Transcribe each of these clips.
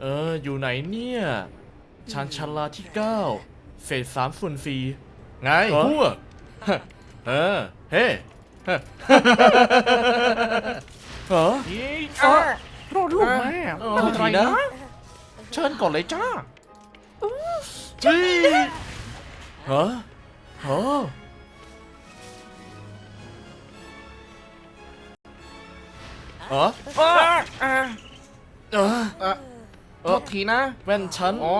เออ อยู่ไหนเนี่ยชานชาลาที่9เฟสสามส่วนสี่ไงพวกเออ เฮ้เฮ้เหรอเออรอดลูกแม่เออไม่เป็นไรดีนะนะ เชิญก่อนเลยจ้าจีฮะฮะฮะ โทษทีนะแว่นฉันอ๋อ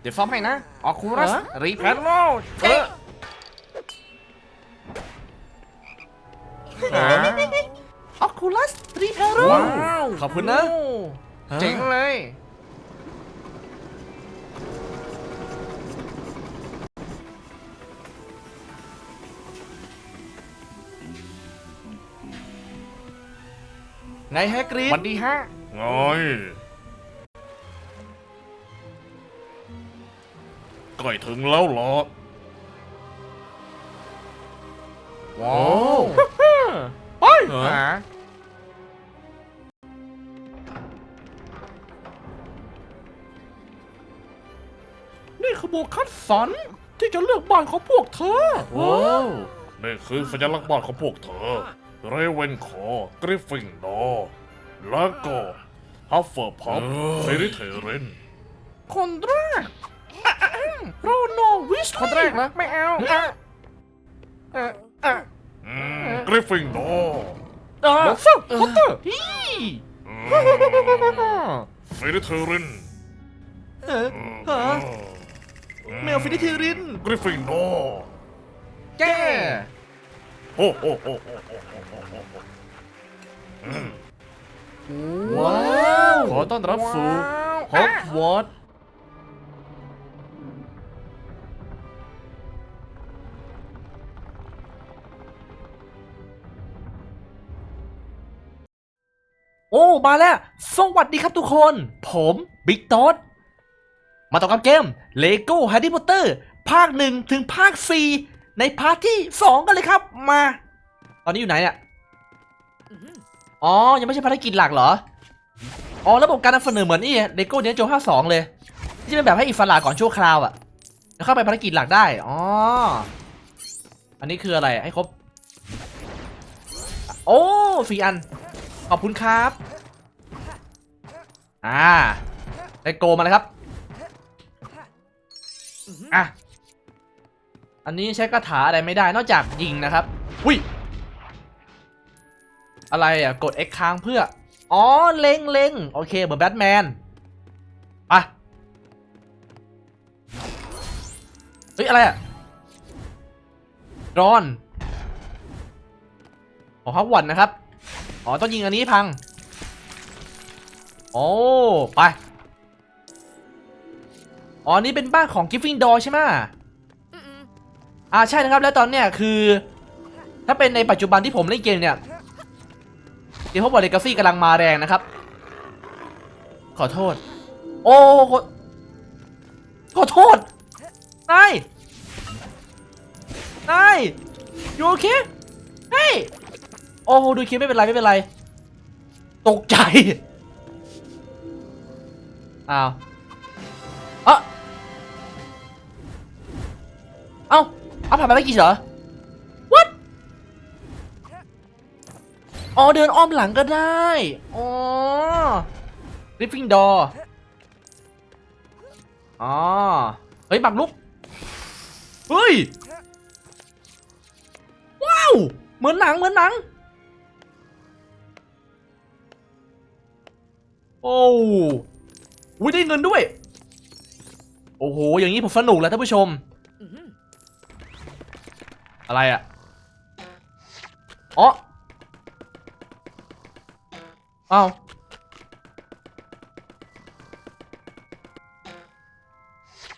เดี๋ยวฟ้อมให้นะออกคูรัสฮะรีแพนโลเออหาออคูลัสรีเพโรว้าวขอบคุณนะโอ้เจ๋งเลยไงแฮกรีดสวัสดีฮะไง ใกล้ถึงแล้วเหรอว้าโอ้วเฮ้ยหานี่คือโบวกคัดสรรที่จะเลือกบ้านของพวกเธอว้าวนี่คือสัญลักษณ์บ้านของพวกเธอ เรเวนคอร์กริฟฟินดอร์แล้วก็ฮัฟเฟิร์พับเซริเทเรนคนแรกโรโนวิส คนแรกนะ ไม่เอาออ่ออกริฟฟินโดร์อะ Monster Hunter อืมเทอรินเออฮะแมวฟินิเทอริน กริฟฟินโดร์แกโอ้โหโอโหโอโหโอโหโอโอว้าว ขอต้อนรับสู่ฮอกวอตส์ โอ้ มาแล้ว สวัสดีครับทุกคน ผมบิ๊ก o อ t มาต่อกับเกม Lego Harry Potter ภาค 1 ถึงภาค 4 ในพาร์ทที่ 2 กันเลยครับ มา ตอนนี้อยู่ไหนเนี่ยอ๋อ ยังไม่ใช่ภารกิจหลักเหรอ อ๋อ ระบบการนำเสนอเหมือนนี่ Lego เนี้ยโจ52 เลย ที่เป็นแบบให้อิสระก่อนชั่วคราวอะแล้วเข้าไปภารกิจหลักได้ อ๋อ อันนี้คืออะไร ให้ครบ โอ้สี่อัน ขอบคุณครับ อ่า ได้โกมาเลยครับ อะ อันนี้ใช้คาถาอะไรไม่ได้นอกจากยิงนะครับ อุ้ย อะไรอะ กด X ค้างเพื่อ อ๋อ เล็งเล็งโอเค เหมือนแบทแมนไปเฮ้ย อะไรอะรอน ของฮักวันนะครับ อ๋อต้องยิงอันนี้พัง โอ้ไปอ๋อนี่เป็นบ้านของกิฟฟิงดอร์ใช่ไหมอ่าใช่นะครับแล้วตอนเนี้ยคือ ถ้าเป็นในปัจจุบันที่ผมเล่นเกมเนี่ยเดี๋ยวพวกบอลเลกาซี่กำลังมาแรงนะครับ ขอโทษ โอ้ขอขอโทษนายนายอยู่โอ้โอ้ดูคลิปไม่เป็นไรไม่เป็นไร ตกใจ อ้าวเอะเอ้าเอาผ่านไปไม่กี่เหรอ what อ๋อเดินอ้อมหลังก็ได้ อ๋อ ripping door อ๋อ เฮ้ยบักลุก เฮ้ย ว้าว เหมือนหนัง เหมือนหนัง โอ้วิได้เงินด้วย โอ้โห อย่างนี้ผมสนุกแล้วท่านผู้ชม อะไรอะอ๋อเอา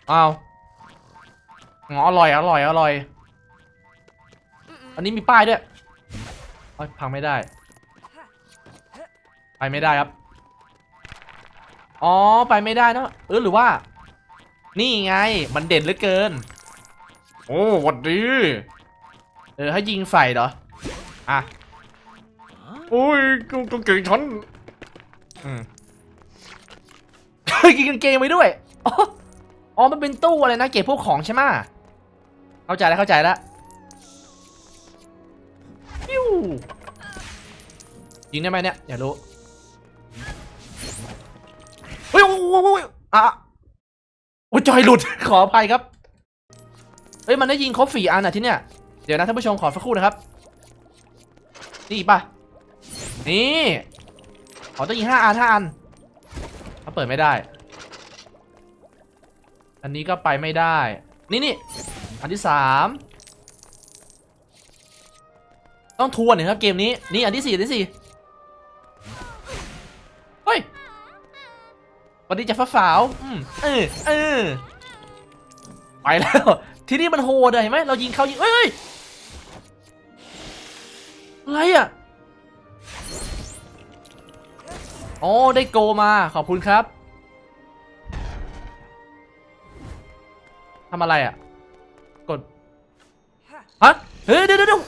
เอาอ๋ออร่อย อร่อย อร่อย อันนี้มีป้ายด้วยเอ้ยพังไม่ได้ ไปไม่ได้ครับ อ๋อไปไม่ได้เนอะเออหรือว่า นี่ไงมันเด่นเหลือเกิน โอ้หวัดดีเออให้ยิงใส่เหรออะโอ้ยกางเก่งฉันอืมฮ้ยกินกางเกงไปด้วยอ๋ออ๋อมันเป็นตู้อะไรนะเก็บพวกของใช่ไหมะเข้าใจแล้วเข้าใจแล้วปิ้วยิงได้ไหมเนี่ยอยากรู้ อะโอ้ยจอยหลุด ขออภัยครับ เฮ้ย มันได้ยิงครบสี่อันอะที่เนี่ย เดี๋ยวนะท่านผู้ชมขอสักครู่นะครับ นี่ป่ะ นี่ขอต้องยิงห้าอันห้าอันถ้าเปิดไม่ได้ อันนี้ก็ไปไม่ได้ นี่นี่อันที่สามต้องทวนนึ่งครับเกมนี้ นี่อันที่สี่อันที่สี่ วัสดีจ้ะฟ้าสาวอืมเออเออไปแล้ว ที่นี่มันโหดอะเห็นไหมเรายิงเขายิงเฮ้ยเฮ้ยอะไรอะอ๋อได้โกมาขอบคุณครับทำอะไรอะ กด ฮะ เฮ้ยเดี๋ยวเดี๋ยว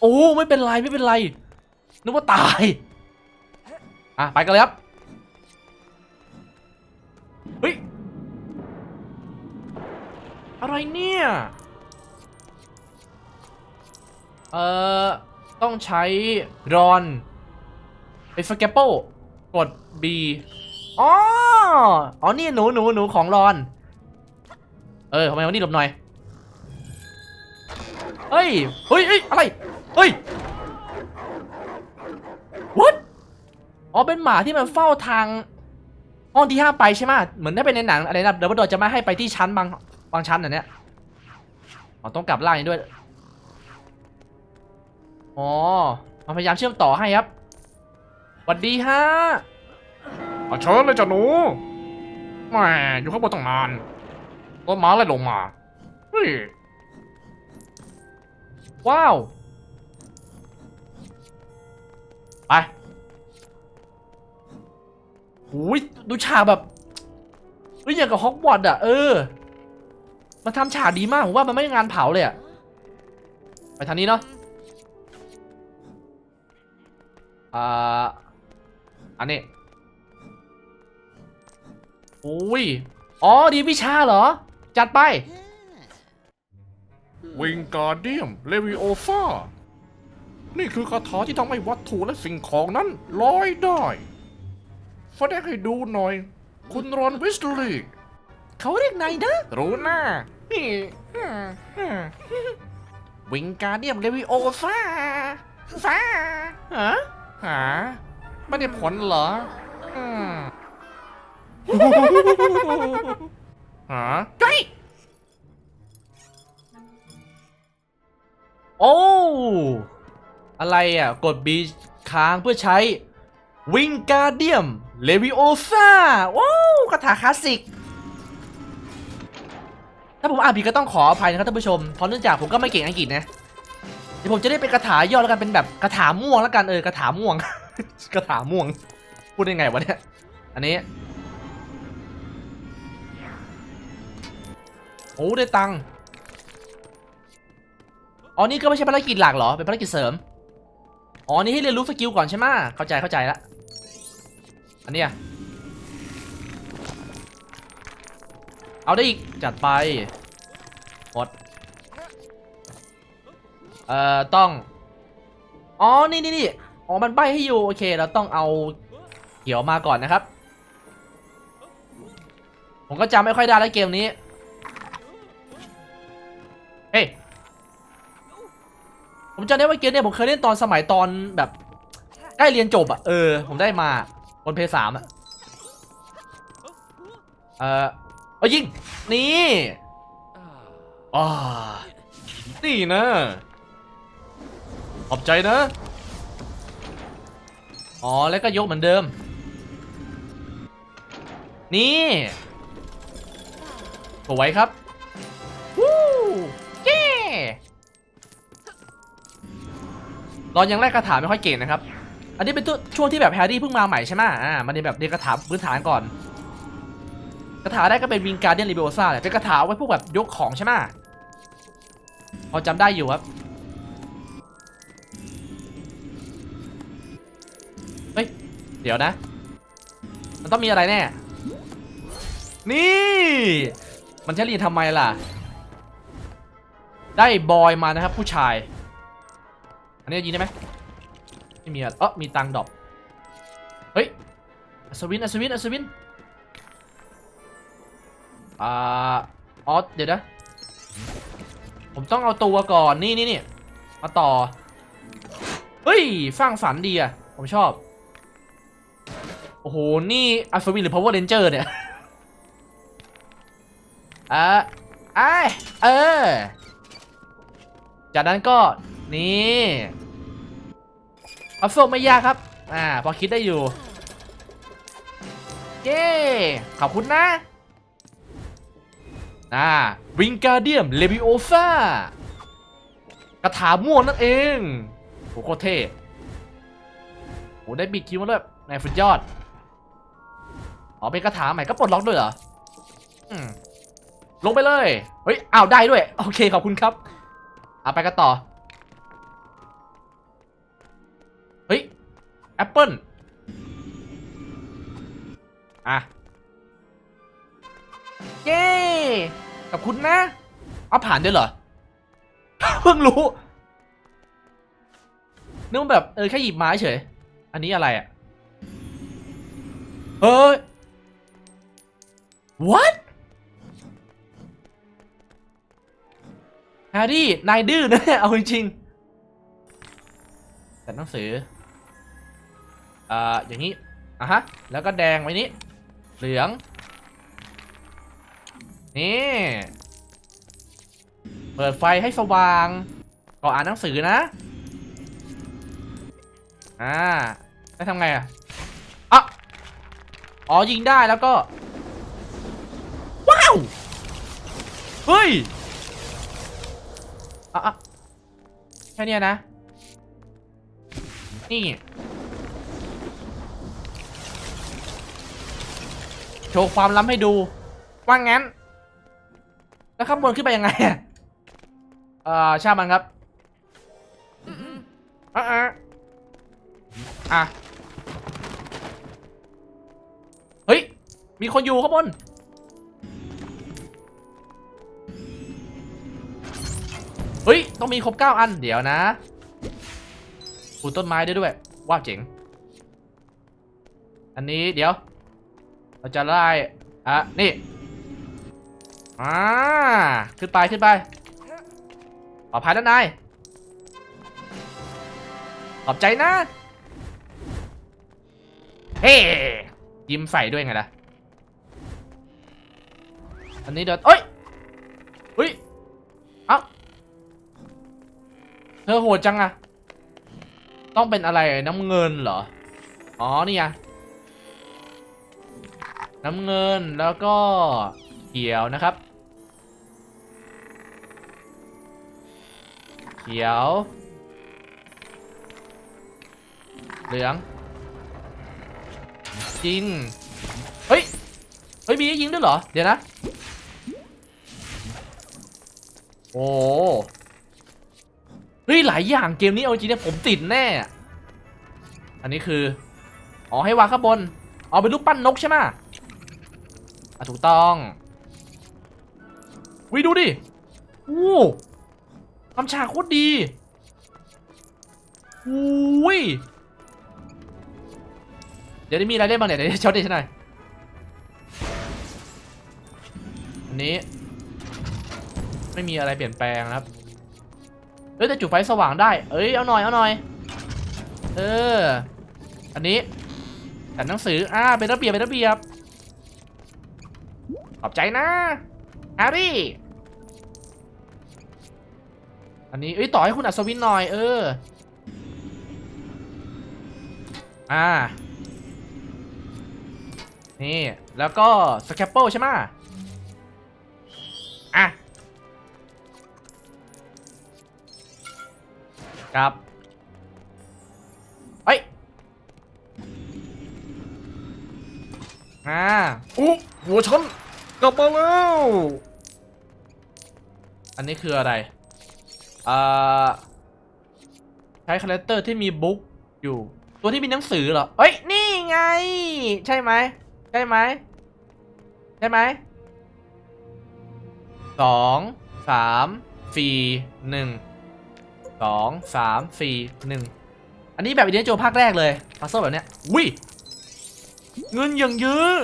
โอ้ ไม่เป็นไร ไม่เป็นไร นึกว่าตาย อะ ไปกันเลยครับ เฮ้ย อะไรเนี่ย เอ่อ ต้องใช้รอนไอ้สแกปโปกด B อ๋อ อ๋อ นี่หนูหนูหนูของรอน เออทำไมวันนี้หลบหน่อย เฮ้ย เฮ้ยเฮ้ยอะไร เฮ้ย what อ๋อ เป็นหมาที่มันเฝ้าทาง ห้องที่ห้ามไปใช่ไหมเหมือนถ้าเป็นในหนังอะไรนะเดบิวต์จะไม่ให้ไปที่ชั้นบางบางชั้นอันเนี้ยอ๋อต้องกลับล่างนี้ด้วยอ๋อมาพยายามเชื่อมต่อให้ครับสวัสดีฮะเอาเชิญเลยจ้ะหนูแหมอยู่ข้างบนตั้งนานต้นไม้อะไรลงมาเฮ้ยว้าว ไป หูยดูฉากแบบเฮ้ยอย่างกับฮอกวอตส์อะ เออ มันทำฉากดีมากผมว่ามันไม่งานเผาเลยอะ ไปทางนี้เนาะ อ่า อันนี้โอ้ย อ๋อ ดีวิชาเหรอ จัดไป วิงการเดียม เลวิโอฟา นี่คือคาถาที่ทำให้วัตถุและสิ่งของนั้นลอยได้ แสดงให้ดูหน่อย คุณรอนวิสลีเขาเรียกไงนะ รู้หน้านี่วิงการเดียมเลวิโอฟ้าฟ้าฮะหาไม่ได้ผลเหรออืมหาไกโอ้ อะไรอะ กด B ค้างเพื่อใช้ วิงการเดียม เลวิโอฟ้าว้าวคาถาคลาสสิก ถ้าผมอ่านผิดก็ต้องขออภัยนะครับท่านผู้ชม เพราะเนื่องจากผมก็ไม่เก่งอังกฤษนะ เดี๋ยวผมจะได้เป็นคาถาย่อแล้วกัน เป็นแบบคาถาม่วงแล้วกันเออคาถาม่วงคาถาม่วง พูดยังไงวะเนี่ย อันนี้ โอ้ได้ตังค์ อ๋อ นี่ก็ไม่ใช่ภารกิจหลักเหรอ เป็นภารกิจเสริม อ๋อ นี่ให้เรียนรู้สกิลก่อนใช่ไหมเข้าใจเข้าใจละ อันเนี้ยเอาได้อีก จัดไปหมดเอ่อ ต้อง อ๋อ นี่นี่นี่อ๋อ มันใบให้อยู่ โอเค เราต้องเอาเขียวมาก่อนนะครับ ผมก็จำไม่ค่อยได้แล้วเกมนี้ เฮ้ย ผมจำได้ว่าเกมเนี่ยผมเคยเล่นตอนสมัยตอนแบบ ใกล้เรียนจบอะเออ ผมได้มา บนเพย์สามอะเออเอายิง นี่อ่านี่นะขอบใจนะ อ๋อ แล้วก็ยกเหมือนเดิม นี่สวยครับวู้เย้รอนยังแรกคาถาไม่ค่อยเก่งนะครับ อันนี้เป็นตัวช่วงที่แบบแฮร์รี่เพิ่งมาใหม่ใช่ไหมอ่า มันเป็นแบบเรียนคาถาพื้นฐานก่อนคาถาแรกก็เป็นวิงการเดียนลิเบโอซ่าแหละเป็นคาถาไว้พวกแบบยกของใช่ไหมพอจำได้อยู่ครับเฮ้ย เดี๋ยวนะ มันต้องมีอะไรแน่ นี่ มันจะรีทำไมล่ะ ได้บอยมานะครับผู้ชาย อันนี้ยิงได้ไหม ม่มีอะเออมีตังดอปเฮ้ยอัศวินอัศวินอัศวินอ่าอ๋อเดี๋ยวนะผมต้องเอาตัวก่อนนี่นี่นี่มาต่อเฮ้ยสร้างสรรค์ดีอะผมชอบ โอ้โห นี่อัศวินหรือ power ranger เนี่ยอะไอเออ จากนั้นก็นี่ อัพโซไม่ยากครับ อ่า พอคิดได้อยู่เย้ขอบคุณนะ อ่าวิงการเดียมเลวิโอซากระถาม่วงนั่นเองโหโคตรเท่โหได้บิดคิวมาด้วยนายสุดยอด อ๋อ เป็นกระถาใหม่ก็ปลดล็อกด้วยเหรออืมลงไปเลย เฮ้ย อ้าว ได้ด้วย โอเค ขอบคุณครับ เอาไปกันต่อ แอปเปิลอะ เย้ขอบคุณนะ เอาผ่านด้วยเหรอ เพิ่งรู้นึกว่าแบบ เออ แค่หยิบมาเฉย อันนี้อะไรอะ เฮ้ย what แฮร์รี่ นายดื้อนะ เอาจริงๆแต่หนังสือ อ่าอย่างนี้อะฮะแล้วก็แดงไว้นี้เหลือง นี่ เปิดไฟให้สว่างก็อ่านหนังสือนะ อ่าแล้วทำไงอะอะอ๋อยิงได้แล้วก็ ว้าว เฮ้ยอะอะแค่นี้นะ นี่ โชว์ความล้ำให้ดู ว่างั้น แล้วข้างบนขึ้นไปยังไงอะเอ่อช่างมันครับอะอะอะเฮ้ย มีคนอยู่ข้างบนเฮ้ย ต้องมีครบเก้าอัน เดี๋ยวนะปลูกต้นไม้ได้ด้วย ว้าวเจ๋ง อันนี้เดี๋ยว เราจะไล่อะนี่อ่าขึ้นไปขึ้นไปปลอดภัยแล้วนายขอบใจนะเฮ้ยิ้มใส่ด้วยไงล่ะอันนี้เดี๋ยวเอ้ยเฮ้ยเอ้าเธอโหดจังอะต้องเป็นอะไรน้ำเงินเหรอ อ๋อนี่ไง น้ำเงินแล้วก็เขียวนะครับ เขียว เหลืองยิง เฮ้ย เฮ้ย มียิงด้วยเหรอ เดี๋ยวนะ โอ้เฮ้ยหลายอย่างเกมนี้เอาจริงเนี่ยผมติดแน่ อันนี้คือ อ๋อให้วางข้างบน เอาเป็นรูปปั้นนกใช่ไหม อะถูกต้องวิดูดิโอ้ทำฉากโคตรดีอุ้ยเดี๋ยวนี้มีอะไรเล่นบ้างเนี่ยเดี๋ยวช็อตดิฉันหน่อยอันนี้ ไม่มีอะไรเปลี่ยนแปลงนะครับเอ้ยแต่จุดไฟสว่างได้ เอ้ยเอาหน่อยเอาหน่อย เออ อันนี้แต่หนังสือ อ่าเป็นระเบียบเป็นระเบียบ ขอบใจนะแฮร์รี่ อันนี้เอ้ยต่อให้คุณอัศวินหน่อยเออ อ่า นี่ แล้วก็สแคปเปิลใช่ไหมอะครับเฮ้ยอ่าอุ๊หัวฉัน กลับมาแล้วอันนี้คืออะไรอ่าใช้คาแรคเตอร์ที่มีบุ๊กอยู่ ตัวที่มีหนังสือเหรอเอ้ย นี่ไง ใช่ไหม ใช่ไหม ใช่ไหม สอง สาม สี่ หนึ่ง สอง สาม สี่ หนึ่ง อันนี้แบบอินเดียโจภาคแรกเลยพัซเซิลแบบเนี้ยวิเงินอย่างเยอะ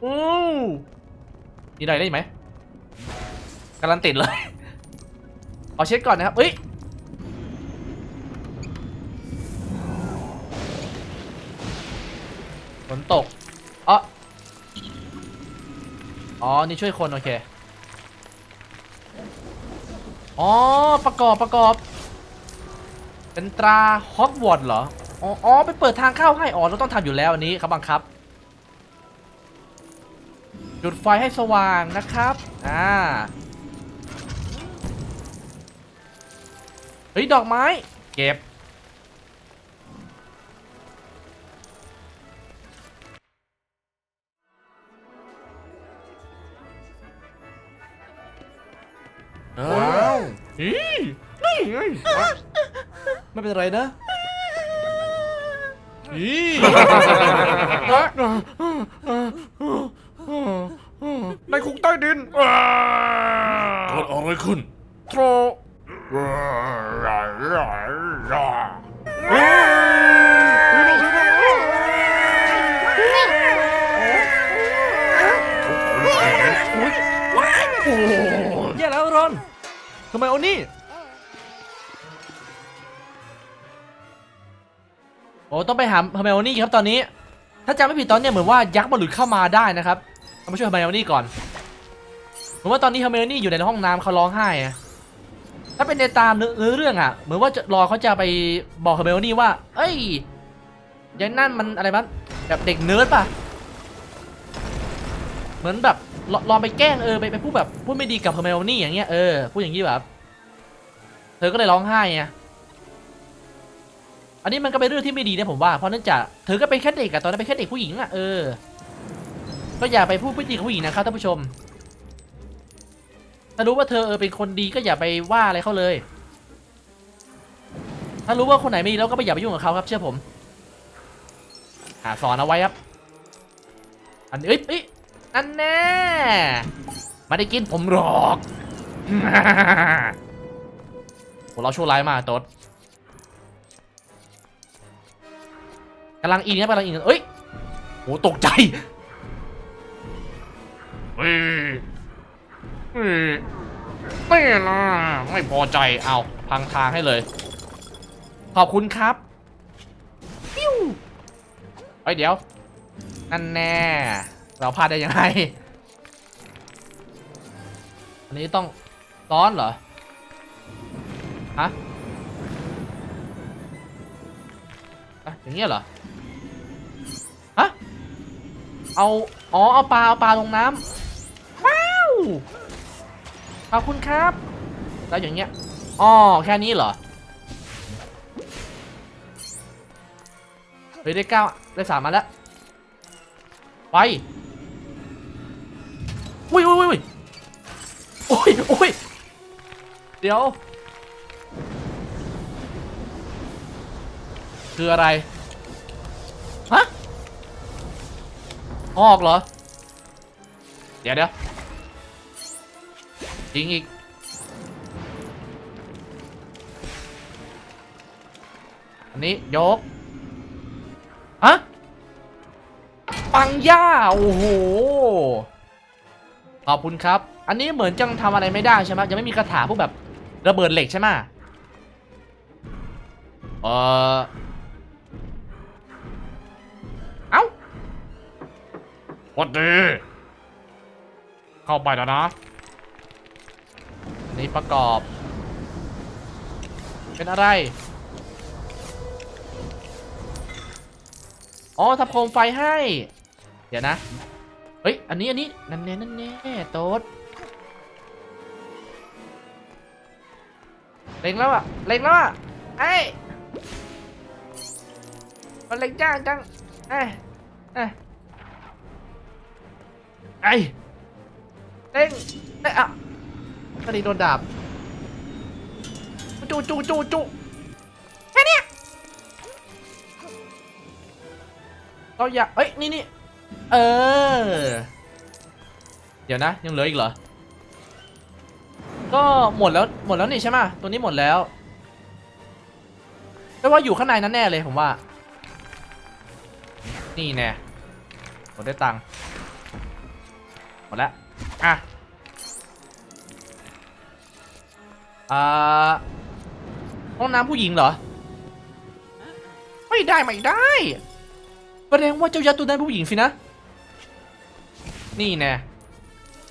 โอ้ มีอะไรได้ไหมกำลังติดเลยขอเช็คก่อนนะครับเอ้ยฝนตกอ๋ออ๋อ นี่ช่วยคน โอเค อ๋อ ประกอบประกอบ เป็นตราฮอกวอตส์เหรอ อ๋ออ๋อไปเปิดทางเข้าให้ อ๋อ เราต้องทำอยู่แล้วอันนี้ครับบังคับ จุดไฟให้สว่างนะครับ อ่า เฮ้ย ดอกไม้ เก็บ ว้าวอีนี่ไงไม่เป็นไรนะอี ในคุกใต้ดินเกิดอะไรขึ้นโทรแย่แล้วรอนทำไมโอนี่โอ้ต้องไปหาเฮอร์ไมโอนี่ครับตอนนี้ ถ้าจำไม่ผิดตอนเนี้ยเหมือนว่ายักษ์มันหลุดเข้ามาได้นะครับ เรามาช่วยเฮอร์ไมโอนี่ก่อนเหมือนว่าตอนนี้เฮอร์ไมโอนี่อยู่ในห้องน้ำเขาร้องไห้อะถ้าเป็นในตามเนื้อเรื่องอะเหมือนว่าจะรอเขาจะไปบอกเฮอร์ไมโอนี่ว่า เอ้ยยายนั่นมันอะไรบ้างแบบเด็กเนิร์ดป่ะ เหมือนแบบลองไปแกล้งเออไปไปพูดแบบพูดไม่ดีกับเฮอร์ไมโอนี่อย่างเงี้ยเออพูดอย่างนี้แบบ เธอก็เลยร้องไห้ไงอันนี้มันก็เป็นเรื่องที่ไม่ดีนะผมว่าเพราะเนื่องจากเธอก็เป็นแค่เด็กอะตอนนั้นเป็นแค่เด็กผู้หญิงอะเออ ก็อย่าไปพูดไม่ดีกับผู้หญิงนะครับท่านผู้ชม ถ้ารู้ว่าเธอเออเป็นคนดีก็อย่าไปว่าอะไรเขาเลย ถ้ารู้ว่าคนไหนไม่ดีแล้วก็ไปอย่าไปยุ่งกับเขาครับ เชื่อผมหาสอนเอาไว้ครับ อันนี้เอ้ยเอ้ยอันแน่ไมาได้กินผมหรอกโหเราชั่วร้ายมากตดกำลังอินครับกำลังอินเอ้ยโหตกใจ ไม่นะไม่พอใจเอาพังทางให้เลย ขอบคุณครับปิ้วเฮ้ยเดี๋ยว นั่นแน่ เราพลาดได้ยังไง อันนี้ต้องซ้อนเหรอ ฮะอะอย่างเงี้ยเหรอ ฮะ เอา อ๋อ เอาปลา เอาปลาลงน้ำ ขอบคุณครับ แล้วอย่างเงี้ยอ๋อแค่นี้เหรอ เฮ้ยได้เก้าได้สามมาแล้ว ไปอุ้ยอุ้ยอุ้ยอุ้ยอุ้ยเดี๋ยว คืออะไร ฮะออกเหรอ เดี๋ยวเดี๋ยวิงอีก อันนี้ยกฮะปังย่า โอ้โห ขอบคุณครับ อันนี้เหมือนจังทำอะไรไม่ได้ใช่ไหมยังไม่มีคาถาพวกแบบระเบิดเหล็กใช่ไหมเออเอ้าวัดดี เข้าไปแล้วนะ นนี้ประกอบ เป็นอะไร อ๋อทำโคมไฟให้ เดี๋ยวนะ เฮ้ย อันนี้อันนี้นั่นแน่นั่นแน่โต๊ดเล็งแล้วอะเล็งแล้วอะไอ้ยมันเล็งจ้างจังไอ้ยเอ้ยไอ้ยเล็งเอ้อะ ตอนนี้โดนดาบจูจูจูจูแค่เนี้ยเราอยากเอ้ยนี่นี่เออ เดี๋ยวนะ ยังเหลืออีกเหรอ ก็หมดแล้วหมดแล้วนี่ใช่ไหมตัวนี้หมดแล้วแปลว่าอยู่ข้างในนั้นแน่เลยผมว่า นี่แน่หมดได้ตังค์หมดแล้วอะ อ่าห้องน้ำผู้หญิงเหรอ ไม่ได้ไม่ได้แสดงว่าเจ้ายัดตัวนั้นผู้หญิงสินะ นี่แน่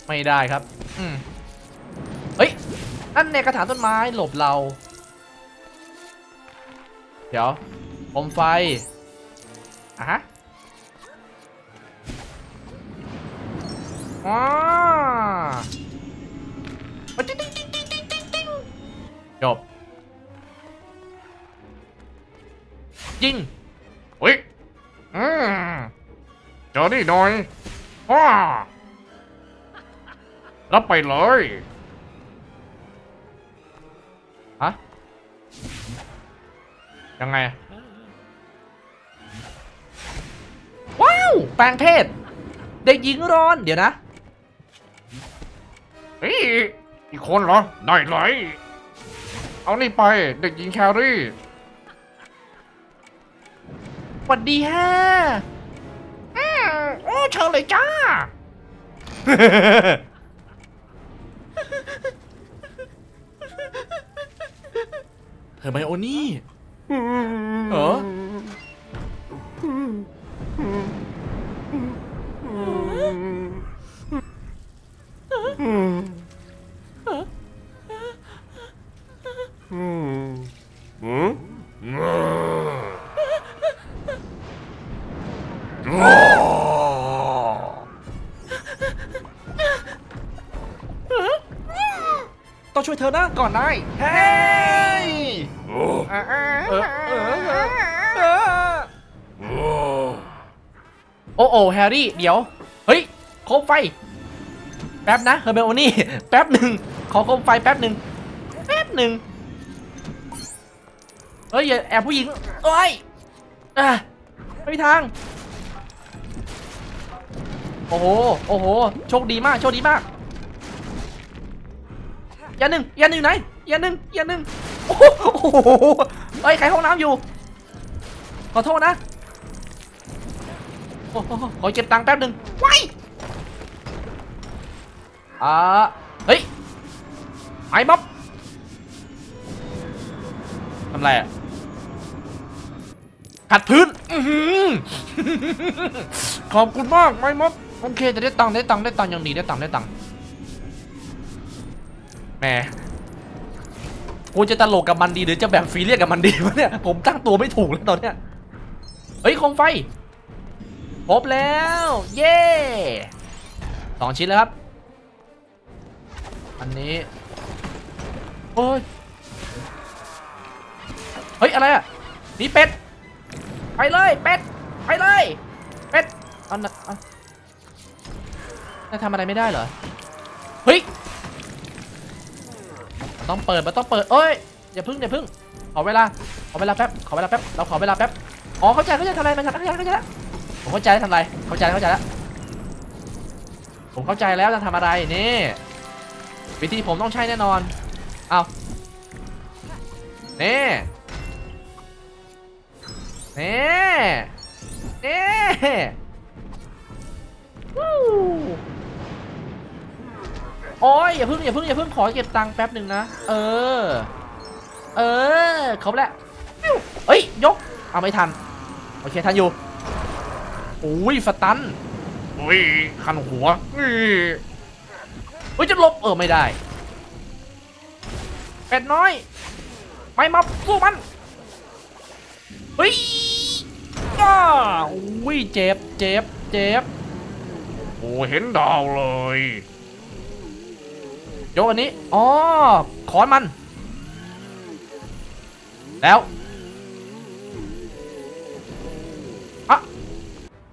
ไม่ได้ครับ อืมเฮ้ยนั่นในกระถางต้นไม้หลบเรา เดี๋ยวผมไฟอะฮะอ๋อ จบ ยิงเฮ้ยอืมเจอนี่หน่อยว้ารับไปเลยฮะยังไง ว้าว แปลงเพศ เด็กหญิงร้อน เดี๋ยวนะ เฮ้ยอีกคนเหรอ ได้เลย เอานี่ไป เด็กหญิงแครี่สวัสดีฮะอืมโอ้เชิญเลยจ้าเฮอร์ไมโอนี่ เหรอ ต้องช่วยเธอนะก่อนนายเฮ้ยโอ้โอ้แฮร์รี่ เดี๋ยว เฮ้ยโคมไฟ แป๊บนะเฮอร์เบลนี่ แป๊บหนึ่งขอโคมไฟแป๊บหนึ่งแป๊บหนึ่ง ฮ้ยอย่าแอบผู้หญิงโอ้ยอะไม่มีทาง โอ้โห โอ้โห โชคดีมาก โชคดีมากอย่าหนึ่งอย่าหนึ่งอยู่ไหนอย่าหนึ่งอย่าหนึ่งโอ้โหเฮ้ยใครห้องน้ำอยู่ ขอโทษนะโอ้โหขอเก็บตังค์แป๊บหนึ่งไว้อ่าเฮ้ยไอ้บ๊อบทำไรอะ ขัดพื้นอื้อหือขอบคุณมากไม่มดโอเคจะได้ตังค์ได้ตังค์ได้ตังค์ยังดีได้ตังค์ได้ตังค์แหมกูจะตลกกับมันดีหรือจะแบบฟรีเรียกกับมันดีวะเนี่ยผมตั้งตัวไม่ถูกแล้วตอนเนี้ยเฮ้ยโคมไฟครบแล้ว เย้สองชิ้นแล้วครับ อันนี้โอ้ยเฮ้ย อะไรอะ นี่เป็ด ไปเลยเป็ดไปเลยเป็ดอันนั้นอันนั้นทำอะไรไม่ได้เหรอเฮ้ยต้องเปิดมันต้องเปิดเอ้ยอย่าพึ่งอย่าพึ่งขอเวลาขอเวลาแป๊บขอเวลาแป๊บเราขอเวลาแป๊บอ๋อเข้าใจเข้าใจทำอะไรมันเข้าใจเข้าใจแล้วผมเข้าใจแล้วทำอะไรเข้าใจเข้าใจแล้วผมเข้าใจแล้วจะทำอะไรนี่วิธีผมต้องใช้แน่นอนเอานี่ นี่นี่วู้โอ้ยอย่าเพิ่งอย่าเพิ่งอย่าเพิ่งขอเก็บตังค์แป๊บหนึ่งนะ เออ เออครบแล้วเอ้ย ยก เอาไม่ทัน โอเค ทันอยู่โอ้ยสตันอุ้ยคันหัวนี่เฮ้ยจะลบเออไม่ได้ เป็ดน้อยไม่มาสู้มัน เฮ้ย อ้าอุ้ยเจ็บเจ็บเจ็บโอ้เห็นดาวเลยยกอันนี้อ๋อขอนมัน แล้วอะ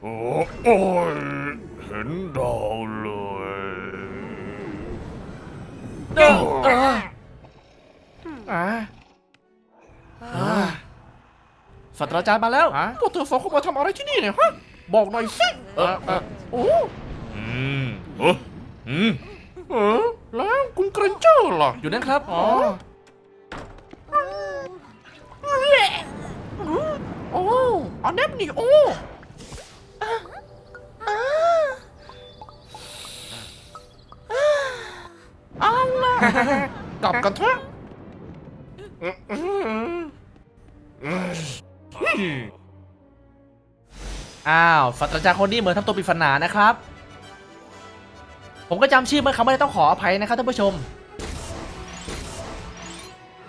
โอ้โอ้ย ตราจารย์มาแล้ว ฮะ พวกเธอสองคนมาทำอะไรที่นี่เนี่ยฮะ บอกหน่อยสิเออเออโอ้อืมโอ้อืมเออแล้วคุณเกรนเจอร์ล่ะ อยู่นั่นครับ อ๋อ โอ้อันเนบนี่โอ้เอาล่ะกลับกันเถอะ อ้าวศาสตราจารย์คนนี้เหมือนทำตัวปริศนานะครับ ผมก็จำชื่อมันเขาไม่ได้ต้องขออภัยนะครับท่านผู้ชม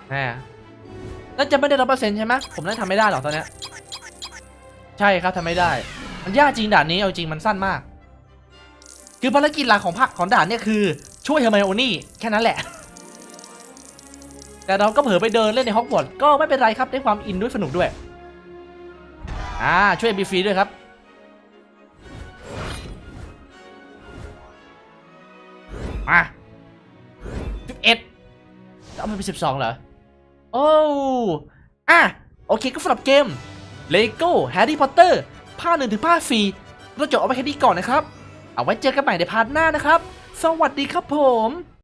แหมน่าจะไม่ได้ร้อยเปอร์เซ็นต์ใช่ไหมผมน่าทำไม่ได้หรอกตอนนี้ใช่ครับทำไม่ได้ มันยากจริงด่านนี้เอาจริงมันสั้นมาก คือภารกิจหลักของภาคของด่านเนี่ยคือ ช่วยเฮอร์ไมโอนี่แค่นั้นแหละ แต่เราก็เผลอไปเดินเล่นในฮอกวอตส์ก็ไม่เป็นไรครับได้ความอินด้วยสนุกด้วย อ่าช่วยบีฟรีด้วยครับ มาสิบเอ็ดจะเอามันเป็นสิบสองเหรอ โอ้อะโอเคก็สำหรับเกม Lego Harry Potter ภาคหนึ่งถึงภาคสี่เราจบเอาไว้แค่นี้ก่อนนะครับ เอาไว้เจอกันใหม่ในพาร์ทหน้านะครับ สวัสดีครับผม